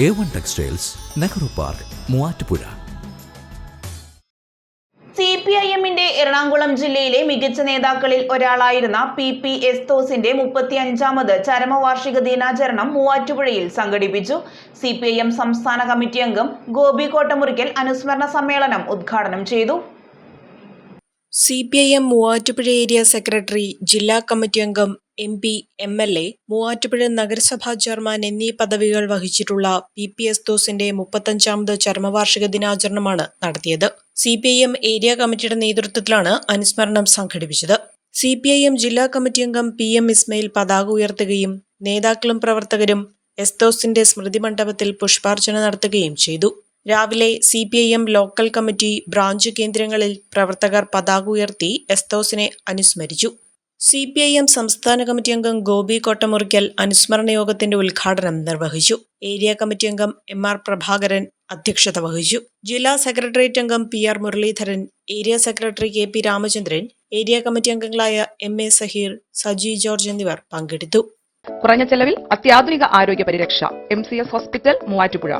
A one textiles Nehru park Muvattupuzha C P I എമ്മിന്റെ എറണാകുളം ജില്ലയിലെ മികച്ച നേതാക്കളിൽ ഒരാളായിരുന്ന പി പി എസ്തോസിന്റെ മുപ്പത്തി അഞ്ചാമത് ചരമവാർഷിക ദിനാചരണം മൂവാറ്റുപുഴയിൽ സംഘടിപ്പിച്ചു. സി പി ഐ എം സംസ്ഥാന കമ്മിറ്റി അംഗം ഗോപി കോട്ടമുറിക്കൽ അനുസ്മരണ സമ്മേളനം ഉദ്ഘാടനം ചെയ്തു. C P I M Muvattupuzha area secretary ജില്ലാ കമ്മിറ്റി അംഗം M P M L A Muvattupuzha നഗരസഭാ ചെയർമാൻ എന്നീ പദവികൾ വഹിച്ചിട്ടുള്ള പി പി എസ് ദോസിന്റെ മുപ്പത്തഞ്ചാമത് ചരമവാർഷിക ദിനാചരണമാണ് നടത്തിയത്. C P I M area കമ്മിറ്റിയുടെ നേതൃത്വത്തിലാണ് അനുസ്മരണം സംഘടിപ്പിച്ചത്. സി പി ഐ എം ജില്ലാ കമ്മിറ്റി അംഗം പി എം ഇസ്മയിൽ പതാക ഉയർത്തുകയും നേതാക്കളും പ്രവർത്തകരും എസ് എസ്തോസിന്റെ സ്മൃതി മണ്ഡപത്തിൽ പുഷ്പാർച്ചന നടത്തുകയും ചെയ്തു. രാവിലെ C P I M local committee branch കേന്ദ്രങ്ങളിൽ പ്രവർത്തകർ പതാക ഉയർത്തി എസ്തോസിനെ അനുസ്മരിച്ചു. സി പി ഐ എം സംസ്ഥാന കമ്മിറ്റി അംഗം ഗോപി കോട്ടമുറിക്കൽ അനുസ്മരണ യോഗത്തിന്റെ ഉദ്ഘാടനം നിർവഹിച്ചു. ഏരിയ കമ്മിറ്റി അംഗം എം ആർ പ്രഭാകരൻ അധ്യക്ഷത വഹിച്ചു. ജില്ലാ സെക്രട്ടേറിയറ്റ് അംഗം P R Muraleedharan area secretary K P Ramachandran area committee അംഗങ്ങളായ M A Saheer Saji George എന്നിവർ പങ്കെടുത്തു. കുറഞ്ഞ ചെലവിൽ അത്യാധുനിക ആരോഗ്യ പരിരക്ഷ M C S hospital Muvattupuzha.